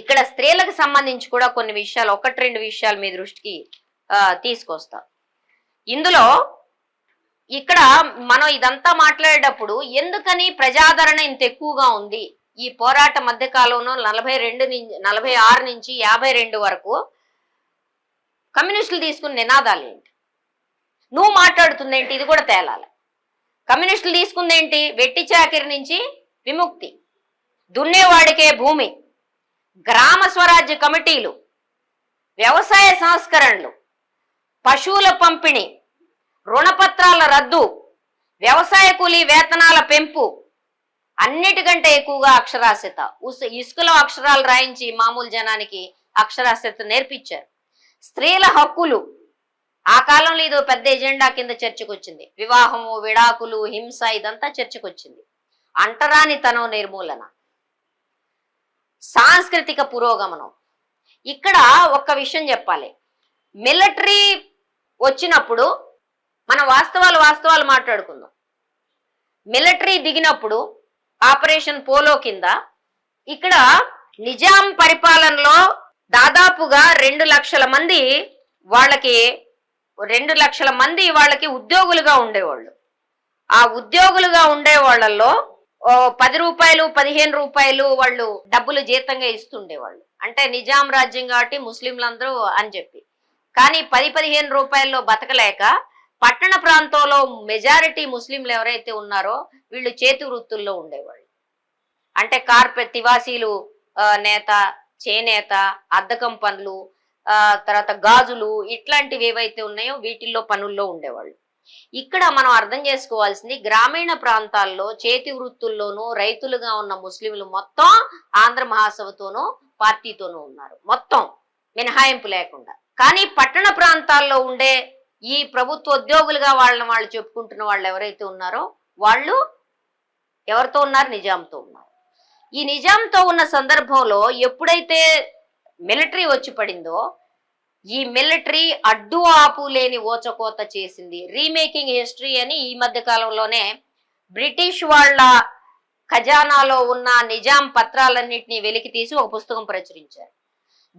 ఇక్కడ స్త్రీలకు సంబంధించి కూడా కొన్ని విషయాలు ఒకటి రెండు విషయాలు మీ దృష్టికి తీసుకొస్తా. ఇందులో ఇక్కడ మనం ఇదంతా మాట్లాడేటప్పుడు ఎందుకని ప్రజాదరణ ఇంత ఎక్కువగా ఉంది? ఈ పోరాట మధ్య కాలంలో నలభై రెండు నుంచి నలభై ఆరు నుంచి యాభై రెండు వరకు కమ్యూనిస్టులు తీసుకున్న నినాదాలు ఏంటి? నువ్వు మాట్లాడుతుంది ఏంటి? ఇది కూడా తేలాలి. కమ్యూనిస్టులు తీసుకుంది ఏంటి? వెట్టి చాకిరి నుంచి విముక్తి. దున్నేవాడికే భూమి. గ్రామ స్వరాజ్య కమిటీలు వ్యవసాయ సంస్కరణలు పశువుల పంపిణీ రుణపత్రాల రద్దు వ్యవసాయ కూలీ వేతనాల పెంపు అన్నిటికంటే ఎక్కువగా అక్షరాస్యత. ఇసుకలో అక్షరాలు రాయించి మామూలు జనానికి అక్షరాస్యత నేర్పించారు. స్త్రీల హక్కులు. ఆ కాలంలో ఇదో పెద్ద ఎజెండా కింద చర్చకొచ్చింది. వివాహము విడాకులు హింస ఇదంతా చర్చకొచ్చింది. అంటరానితనం నిర్మూలన. సాంస్కృతిక పురోగమనం. ఇక్కడ ఒక్క విషయం చెప్పాలి. మిలిటరీ వచ్చినప్పుడు మన వాస్తవాలు వాస్తవాలు మాట్లాడుకుందాం. మిలిటరీ దిగినప్పుడు ఆపరేషన్ పోలో కింద ఇక్కడ నిజాం పరిపాలనలో దాదాపుగా రెండు లక్షల మంది వాళ్ళకి రెండు లక్షల మంది వాళ్ళకి ఉద్యోగులుగా ఉండేవాళ్ళు. ఆ ఉద్యోగులుగా ఉండే వాళ్ళల్లో పది రూపాయలు పదిహేను రూపాయలు వాళ్ళు డబ్బులు జీతంగా ఇస్తుండేవాళ్ళు. అంటే నిజాం రాజ్యం కాబట్టి ముస్లింలందరూ అని చెప్పి. కానీ పది పదిహేను రూపాయల్లో బతకలేక పట్టణ ప్రాంతంలో మెజారిటీ ముస్లింలు ఎవరైతే ఉన్నారో వీళ్ళు చేతి వృత్తుల్లో ఉండేవాళ్ళు. అంటే కార్పెట్ తివాసీలు నేత చేనేత అద్దకం పనులు తర్వాత గాజులు ఇట్లాంటివి ఏవైతే ఉన్నాయో వీటిల్లో పనుల్లో ఉండేవాళ్ళు. ఇక్కడ మనం అర్థం చేసుకోవాల్సింది గ్రామీణ ప్రాంతాల్లో చేతి వృత్తుల్లోనూ రైతులుగా ఉన్న ముస్లింలు మొత్తం ఆంధ్ర మహాసభతోనూ పార్టీతోనూ ఉన్నారు. మొత్తం మినహాయింపు లేకుండా. కానీ పట్టణ ప్రాంతాల్లో ఉండే ఈ ప్రభుత్వ ఉద్యోగులుగా వాళ్ళని వాళ్ళు చెప్పుకుంటున్న వాళ్ళు ఎవరైతే ఉన్నారో వాళ్ళు ఎవరితో ఉన్నారు? నిజాంతో ఉన్నారు. ఈ నిజాంతో ఉన్న సందర్భంలో ఎప్పుడైతే మిలిటరీ వచ్చి పడిందో ఈ మిలిటరీ అడ్డు ఆపు లేని ఓచకోత చేసింది. రీమేకింగ్ హిస్టరీ అని ఈ మధ్య కాలంలోనే బ్రిటిష్ వాళ్ళ ఖజానాలో ఉన్న నిజాం పత్రాలన్నింటినీ వెలికి తీసి ఒక పుస్తకం ప్రచురించారు.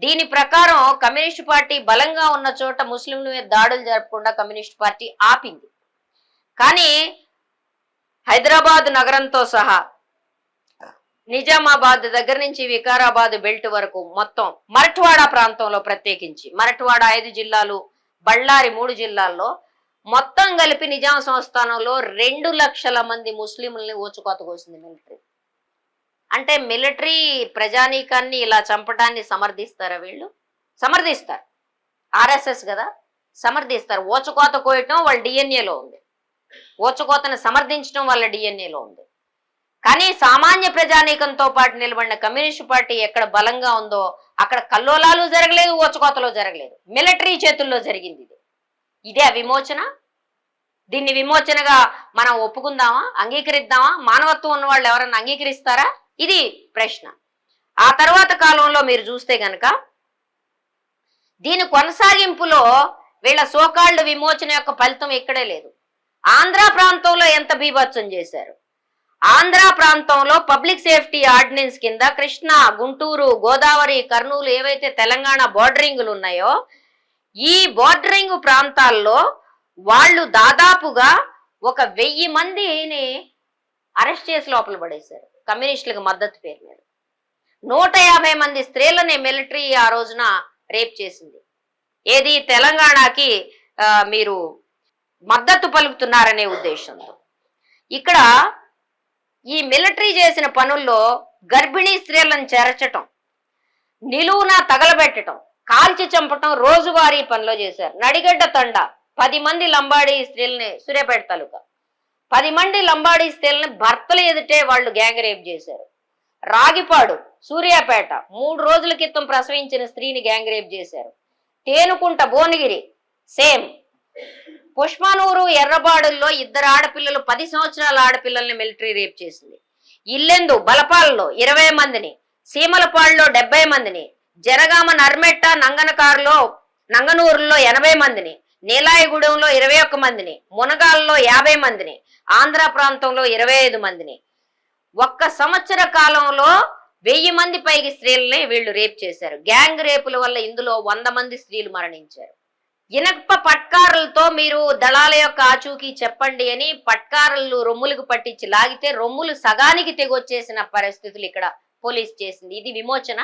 దీని ప్రకారం కమ్యూనిస్ట్ పార్టీ బలంగా ఉన్న చోట ముస్లింల మీద దాడులు జరపకుండా కమ్యూనిస్ట్ పార్టీ ఆపింది. కానీ హైదరాబాద్ నగరంతో సహా నిజామాబాద్ దగ్గర నుంచి వికారాబాద్ బెల్ట్ వరకు మొత్తం మరఠ్వాడ ప్రాంతంలో ప్రత్యేకించి మరఠ్వాడ ఐదు జిల్లాలు బళ్ళారి మూడు జిల్లాల్లో మొత్తం కలిపి నిజాం సంస్థానంలో రెండు లక్షల మంది ముస్లింలని ఊచుకోత కోసింది మిలిటరీ. అంటే మిలిటరీ ప్రజానీకాన్ని ఇలా చంపడాన్ని సమర్థిస్తారా వీళ్ళు? సమర్థిస్తారు. ఆర్ఎస్ఎస్ కదా సమర్థిస్తారు. ఓచుకోత కోయటం వాళ్ళ డిఎన్ఏలో ఉంది. ఓచకోతను సమర్థించడం వాళ్ళ డిఎన్ఏలో ఉంది. కానీ సామాన్య ప్రజానీకంతో పాటు నిలబడిన కమ్యూనిస్ట్ పార్టీ ఎక్కడ బలంగా ఉందో అక్కడ కల్లోలాలు జరగలేదు ఓచకోతలో జరగలేదు. మిలిటరీ చేతుల్లో జరిగింది ఇది. ఇదే విమోచన? దీన్ని విమోచనగా మనం ఒప్పుకుందామా? అంగీకరిద్దామా? మానవత్వం ఉన్న వాళ్ళు ఎవరన్నా అంగీకరిస్తారా? ఇది ప్రశ్న. ఆ తర్వాత కాలంలో మీరు చూస్తే గనక దీని కొనసాగింపులో వీళ్ళ సోకాళ్ళు విమోచన యొక్క ఫలితం ఇక్కడే లేదు. ఆంధ్ర ప్రాంతంలో ఎంత బీభత్సం చేశారు? ఆంధ్ర ప్రాంతంలో పబ్లిక్ సేఫ్టీ ఆర్డినెన్స్ కింద కృష్ణా గుంటూరు గోదావరి కర్నూలు ఏవైతే తెలంగాణ బోర్డరింగులు ఉన్నాయో ఈ బోర్డరింగ్ ప్రాంతాల్లో వాళ్ళు దాదాపుగా ఒక వెయ్యి మందిని అరెస్ట్ చేసి లోపల పడేశారు. కమ్యూనిస్టులకు మద్దతు పేరు మీద. నూట యాభై మంది స్త్రీలని మిలిటరీ ఆ రోజున రేప్ చేసింది. ఏది తెలంగాణకి మీరు మద్దతు పలుకుతున్నారనే ఉద్దేశంతో. ఇక్కడ ఈ మిలిటరీ చేసిన పనుల్లో గర్భిణీ స్త్రీలను చేర్చటం నిలువున తగలబెట్టడం కాల్చి చంపటం రోజువారీ పనిలో చేశారు. నడిగడ్డ తండ పది మంది లంబాడీ స్త్రీలని సూర్యాపేట తాలూకా. పది మంది లంబాడీ స్త్రీలని భర్తలు ఎదుటే వాళ్ళు గ్యాంగ్ రేప్ చేశారు. రాగిపాడు సూర్యాపేట మూడు రోజుల క్రితం ప్రసవించిన స్త్రీని గ్యాంగ్ రేప్ చేశారు. తేనుకుంట భువనగిరి సేమ్. పుష్పనూరు ఎర్రబాడుల్లో ఇద్దరు ఆడపిల్లలు పది సంవత్సరాల ఆడపిల్లల్ని మిలిటరీ రేప్ చేసింది. ఇల్లెందు బలపాలలో ఇరవై మందిని సీమలపాడులో డెబ్బై మందిని జనగామ నర్మెట్ట నంగనకారులో నంగనూరులో ఎనభై మందిని నీలాయగూడెంలో ఇరవై ఒక్క మందిని మునగాల్లో యాభై మందిని ఆంధ్ర ప్రాంతంలో ఇరవై ఐదు మందిని. ఒక్క సంవత్సర కాలంలో వెయ్యి మంది పైకి స్త్రీలని వీళ్ళు రేప్ చేశారు. గ్యాంగ్ రేపుల వల్ల ఇందులో వంద మంది స్త్రీలు మరణించారు. ఇనప పట్కారులతో మీరు దళాల యొక్క ఆచూకీ చెప్పండి అని పట్కారులు రొమ్ములకు పట్టించి లాగితే రొమ్ములు సగానికి తెగొచ్చేసిన పరిస్థితులు ఇక్కడ పోలీస్ చేసింది. ఇది విమోచన?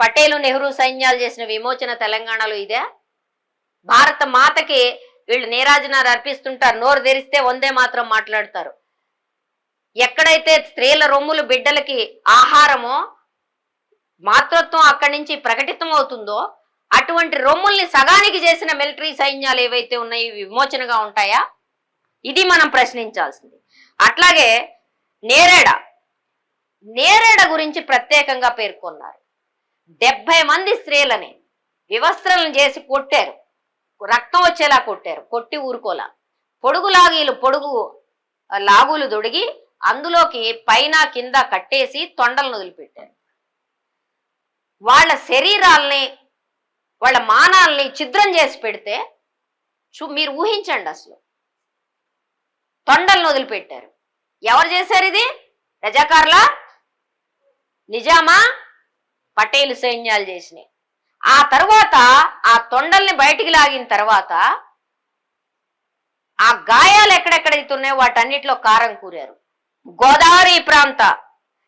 పటేలు నెహ్రూ సైన్యాలు చేసిన విమోచన తెలంగాణలో ఇదే? భారత మాతకి వీళ్ళు నీరాజనాలు అర్పిస్తుంటారు. నోరు తెరిస్తే వందే మాత్రం మాట్లాడతారు. ఎక్కడైతే స్త్రీల రొమ్ములు బిడ్డలకి ఆహారమో మాతృత్వం అక్కడి నుంచి ప్రకటితం అవుతుందో అటువంటి రొమ్ముల్ని సగానికి చేసిన మిలిటరీ సైన్యాలు ఏవైతే ఉన్నాయో విమోచనగా ఉంటాయా? ఇది మనం ప్రశ్నించాల్సింది. అట్లాగే నేరేడ. నేరేడ గురించి ప్రత్యేకంగా పేర్కొన్నారు. డెబ్బై మంది స్త్రీలని వివస్త్రలను చేసి కొట్టారు. రక్తం వచ్చేలా కొట్టారు. కొట్టి ఊరుకోలా. పొడుగు లాగీలు పొడుగు లాగులు దొడిగి అందులోకి పైన కింద కట్టేసి తొండలను వదిలిపెట్టారు. వాళ్ళ శరీరాల్ని వాళ్ళ మానాల్ని ఛిద్రం చేసి పెడితే చూ మీరు ఊహించండి అసలు. తొండలను వదిలిపెట్టారు. ఎవరు చేశారు ఇది? రజాకార్లా? నిజామా? పటేలు సైన్యాలు చేసినాయి ఆ తర్వాత ఆ తొండల్ని బయటికి లాగిన తర్వాత ఆ గాయాలు ఎక్కడెక్కడైతే ఉన్నాయో వాటన్నిటిలో కారం కూరారు. గోదావరి ప్రాంత.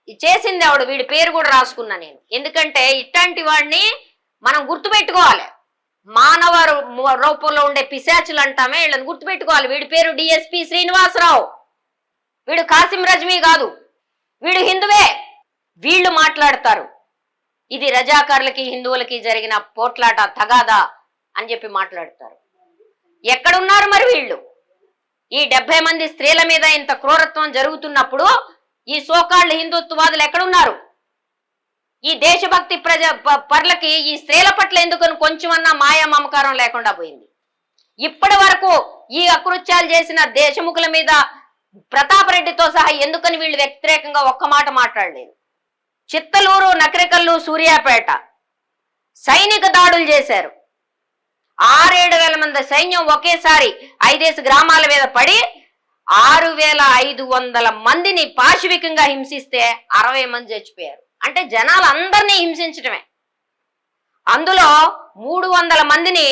ఇది చేసింది ఆవిడ వీడి పేరు కూడా రాసుకున్నా నేను. ఎందుకంటే ఇట్లాంటి వాడిని మనం గుర్తుపెట్టుకోవాలి. మానవ రూ- రూపంలో ఉండే పిశాచులు అంటామే వీళ్ళని గుర్తుపెట్టుకోవాలి. వీడి పేరు డిఎస్పి శ్రీనివాసరావు. వీడు కాసిం రజ్మీ కాదు. వీడు హిందువే. వీళ్ళు మాట్లాడతారు. ఇది రజాకారులకి హిందువులకి జరిగిన పోట్లాట తగాదా అని చెప్పి మాట్లాడతారు. ఎక్కడున్నారు మరి వీళ్ళు? ఈ డెబ్బై మంది స్త్రీల మీద ఇంత క్రూరత్వం జరుగుతున్నప్పుడు ఈ సోకాళ్ళు హిందుత్వవాదులు ఎక్కడున్నారు? ఈ దేశభక్తి ప్రజ ప- పర్లకి ఈ స్త్రీల పట్ల ఎందుకని కొంచెమన్నా మాయా మమకారం లేకుండా పోయింది. ఇప్పటి వరకు ఈ అకృత్యాలు చేసిన దేశముఖుల మీద ప్రతాప్ రెడ్డితో సహా ఎందుకని వీళ్ళు వ్యతిరేకంగా ఒక్క మాట మాట్లాడలేదు. చిత్తలూరు నకరికల్లు సూర్యాపేట సైనిక దాడులు చేశారు. ఆరేడు వేల మంది సైన్యం ఒకేసారి ఐదేసి గ్రామాల మీద పడి ఆరు వేల ఐదు వందల మందిని పాశవికంగా హింసిస్తే అరవై మంది చచ్చిపోయారు. అంటే జనాలు అందరినీ హింసించడమే అందులో మూడు వందల మందిని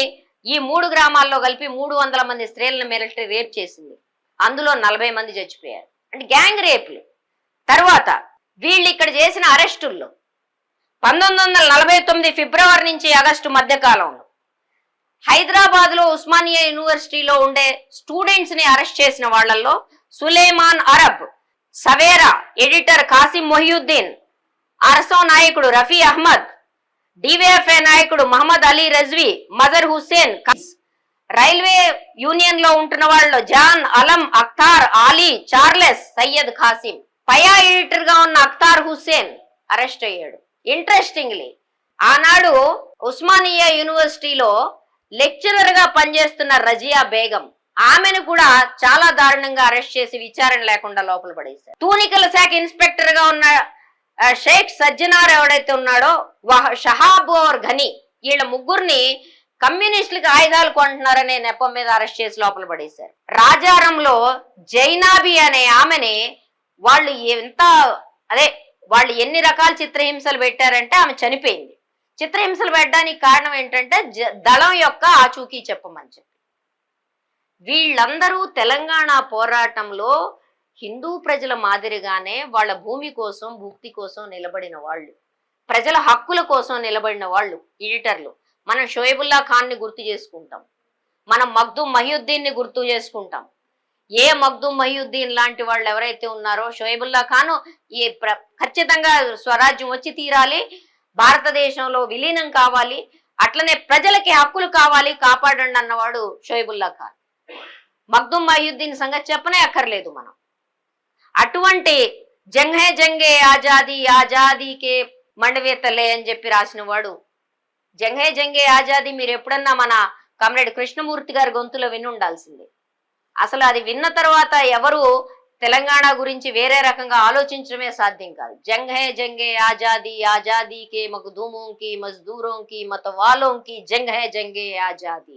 ఈ మూడు గ్రామాల్లో కలిపి మూడు వందల మంది స్త్రీలను మిలిటరీ రేప్ చేసింది. అందులో నలభై మంది చచ్చిపోయారు. అంటే గ్యాంగ్ రేపులు. తర్వాత వీళ్ళు ఇక్కడ చేసిన అరెస్టుల్లో పంతొమ్మిది వందల నలభై తొమ్మిది ఫిబ్రవరి నుంచి ఆగస్టు మధ్య హైదరాబాద్లో ఉస్మానియా యూనివర్సిటీలో ఉండే స్టూడెంట్స్ని అరెస్ట్ చేసిన వాళ్ళల్లో Suleman Arab Savera editor Kasim Mohiuddin RSO నాయకుడు రఫీ అహ్మద్ డివిఎఫ్ఏ నాయకుడు మహమ్మద్ అలీ రజ్వీ మజర్ హుస్సేన్ రైల్వే యూనియన్లో ఉంటున్న వాళ్ళు జాన్ అలం అఖ్తార్ ఆలీ చార్లెస్ సయ్యద్ ఖాసిం. పయా ఎడిటర్గా ఉన్న అఖ్తార్ హుస్సేన్ అరెస్ట్ అయ్యాడు. ఇంట్రెస్టింగ్లీ ఆనాడు ఉస్మానియా యూనివర్సిటీలో లెక్చరర్గా పనిచేస్తున్న రజియా బేగం ఆమెను కూడా చాలా దారుణంగా అరెస్ట్ చేసి విచారణ లేకుండా లోపల పడేశారు. తూనికల శాఖ ఇన్స్పెక్టర్గా ఉన్న షేక్ సజ్జనార్ ఎవడైతే ఉన్నాడో వహ- షహాబ్ ఓర్ ఘని. వీళ్ళ ముగ్గురిని కమ్యూనిస్టులకు ఆయుధాలు కొంటున్నారనే నెపం మీద అరెస్ట్ చేసి లోపల పడేశారు. రాజారంలో జైనాబి అనే ఆమెని వాళ్ళు ఎంత అదే వాళ్ళు ఎన్ని రకాల చిత్రహింసలు పెట్టారంటే ఆమె చనిపోయింది. చిత్రహింసలు పెట్టడానికి కారణం ఏంటంటే జ- దళం యొక్క ఆచూకీ చెప్పమని చెప్పి. వీళ్ళందరూ తెలంగాణ పోరాటంలో హిందూ ప్రజల మాదిరిగానే వాళ్ళ భూమి కోసం భుక్తి కోసం నిలబడిన వాళ్ళు. ప్రజల హక్కుల కోసం నిలబడిన వాళ్ళు ఎడిటర్లు. మనం షోయబుల్లా ఖాన్ని గుర్తు చేసుకుంటాం. మనం మగ్దుం మహియుద్దీన్ని గుర్తు చేసుకుంటాం. ఏ మగ్దుం మహియుద్దీన్ లాంటి వాళ్ళు ఎవరైతే ఉన్నారో షోయబుల్లా ఖాన్ ఈ ప్ర- ఖచ్చితంగా స్వరాజ్యం వచ్చి తీరాలి. భారతదేశంలో విలీనం కావాలి. అట్లనే ప్రజలకి హక్కులు కావాలి కాపాడండి అన్నవాడు షోయబుల్లా ఖాన్. మగ్దుం మహియుద్దీన్ సంగతి చెప్పనే అక్కర్లేదు మనం. అటువంటి జంగే జంగే ఆజాదీ ఆజాదీకే మండవేతలే అని చెప్పి రాసిన వాడు జంగే జంగే ఆజాదీ మీరు ఎప్పుడన్నా మన కామ్రేడ్ కృష్ణమూర్తి గారి గొంతులో విని ఉండాల్సిందే. అసలు అది విన్న తర్వాత ఎవరు తెలంగాణ గురించి వేరే రకంగా ఆలోచించడమే సాధ్యం కాదు. జంగ్ హే జంగే ఆజాదీ ఆజాదీ కే మఖదూమోం కి మజ్దూరోం కి మతవాలోం జంగ్ హే జంగే ఆజాదీ.